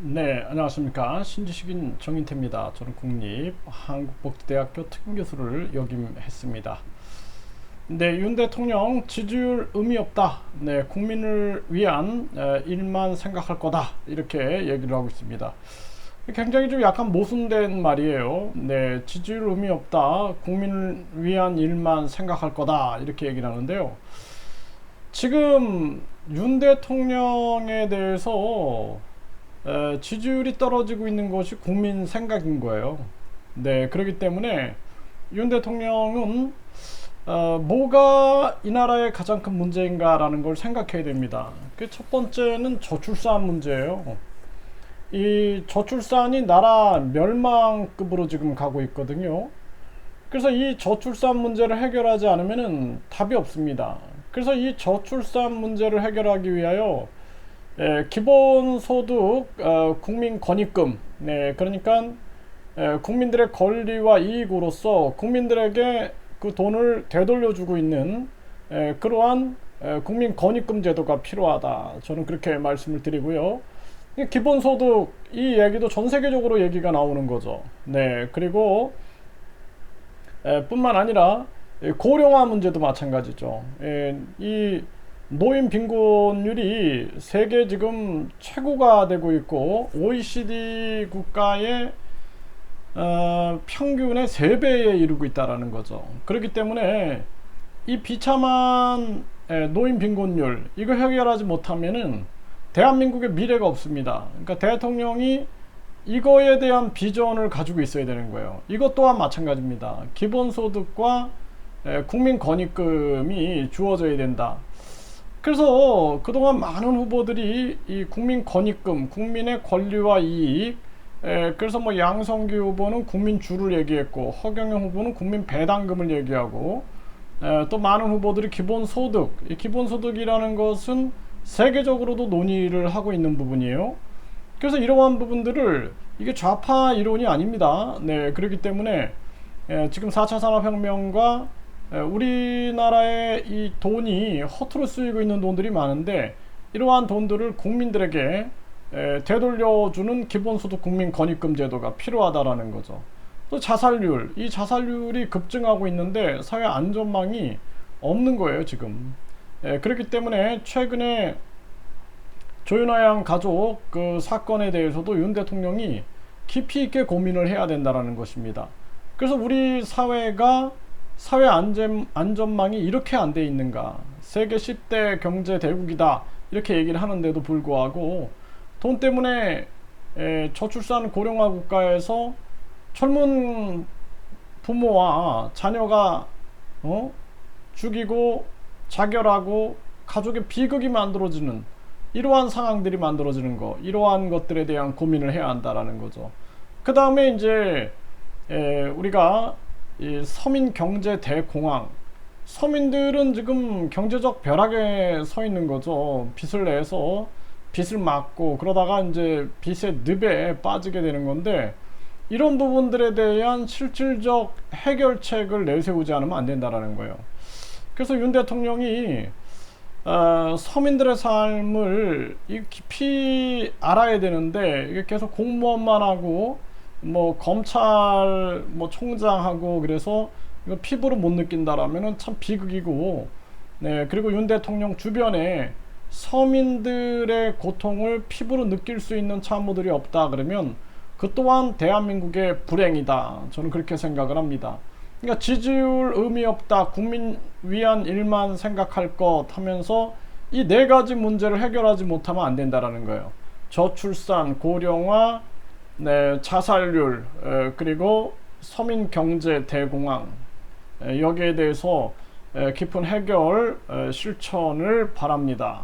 네, 안녕하십니까. 신지식인 정인태입니다. 저는 국립 한국복지대학교 특임교수를 역임했습니다. 네, 윤 대통령 지지율 의미 없다. 네, 국민을 위한 에, 일만 생각할 거다. 이렇게 얘기를 하고 있습니다. 굉장히 좀 약간 모순된 말이에요. 네, 지지율 의미 없다. 국민을 위한 일만 생각할 거다. 이렇게 얘기를 하는데요. 지금 윤 대통령에 대해서 에, 지지율이 떨어지고 있는 것이 국민 생각인 거예요. 네, 그렇기 때문에 윤 대통령은 어, 뭐가 이 나라의 가장 큰 문제인가라는 걸 생각해야 됩니다. 그 첫 번째는 저출산 문제예요. 이 저출산이 나라 멸망급으로 지금 가고 있거든요. 그래서 이 저출산 문제를 해결하지 않으면 답이 없습니다. 그래서 이 저출산 문제를 해결하기 위하여 예, 기본소득 어, 국민 권익금 네, 그러니까 예, 국민들의 권리와 이익으로서 국민들에게 그 돈을 되돌려주고 있는 예, 그러한 예, 국민 권익금 제도가 필요하다. 저는 그렇게 말씀을 드리고요. 이 기본소득 이 얘기도 전 세계적으로 얘기가 나오는 거죠. 네, 그리고 에, 뿐만 아니라 이 고령화 문제도 마찬가지죠. 에, 이 노인 빈곤율이 세계 지금 최고가 되고 있고 OECD 국가의 어, 평균의 3배에 이르고 있다라는 거죠. 그렇기 때문에 이 비참한 에, 노인 빈곤율 이거 해결하지 못하면은 대한민국의 미래가 없습니다. 그러니까 대통령이 이거에 대한 비전을 가지고 있어야 되는 거예요. 이것 또한 마찬가지입니다. 기본소득과 에, 국민 권익금이 주어져야 된다. 그래서 그동안 많은 후보들이 이 국민 권익금, 국민의 권리와 이익, 에, 그래서 뭐 양성규 후보는 국민 주를 얘기했고 허경영 후보는 국민 배당금을 얘기하고 에, 또 많은 후보들이 기본 소득, 이 기본 소득이라는 것은 세계적으로도 논의를 하고 있는 부분이에요. 그래서 이러한 부분들을 이게 좌파 이론이 아닙니다. 네, 그렇기 때문에 에, 지금 4차 산업혁명과 에, 우리나라의 이 돈이 허투루 쓰이고 있는 돈들이 많은데 이러한 돈들을 국민들에게 에, 되돌려주는 기본소득 국민 권익금 제도가 필요하다라는 거죠. 또 자살률, 이 자살률이 급증하고 있는데 사회 안전망이 없는 거예요, 지금. 에, 그렇기 때문에 최근에 조윤아 양 가족 그 사건에 대해서도 윤 대통령이 깊이 있게 고민을 해야 된다라는 것입니다. 그래서 우리 사회가 사회 안전, 안전망이 이렇게 안 돼 있는가? 세계 10대 경제 대국이다. 이렇게 얘기를 하는데도 불구하고 돈 때문에 에, 저출산 고령화 국가에서 젊은 부모와 자녀가 어? 죽이고 자결하고 가족의 비극이 만들어지는 이러한 상황들이 만들어지는 거, 이러한 것들에 대한 고민을 해야 한다라는 거죠. 그 다음에 이제 에, 우리가 이 서민 경제 대공황, 서민들은 지금 경제적 벼락에 서 있는 거죠. 빚을 내서 빚을 막고 그러다가 이제 빚의 늪에 빠지게 되는 건데 이런 부분들에 대한 실질적 해결책을 내세우지 않으면 안 된다라는 거예요. 그래서 윤 대통령이 어, 서민들의 삶을 이 깊이 알아야 되는데 이게 계속 공무원만 하고 뭐 검찰 뭐 총장하고 그래서 이거 피부로 못 느낀다라면은 참 비극이고 네 그리고 윤 대통령 주변에 서민들의 고통을 피부로 느낄 수 있는 참모들이 없다 그러면 그 또한 대한민국의 불행이다 저는 그렇게 생각을 합니다. 그러니까 지지율 의미 없다. 국민 위한 일만 생각할 것 하면서 이 네 가지 문제를 해결하지 못하면 안 된다라는 거예요. 저출산, 고령화, 네, 자살률, 에, 그리고 서민 경제 대공황 에, 여기에 대해서 에, 깊은 해결 에, 실천을 바랍니다.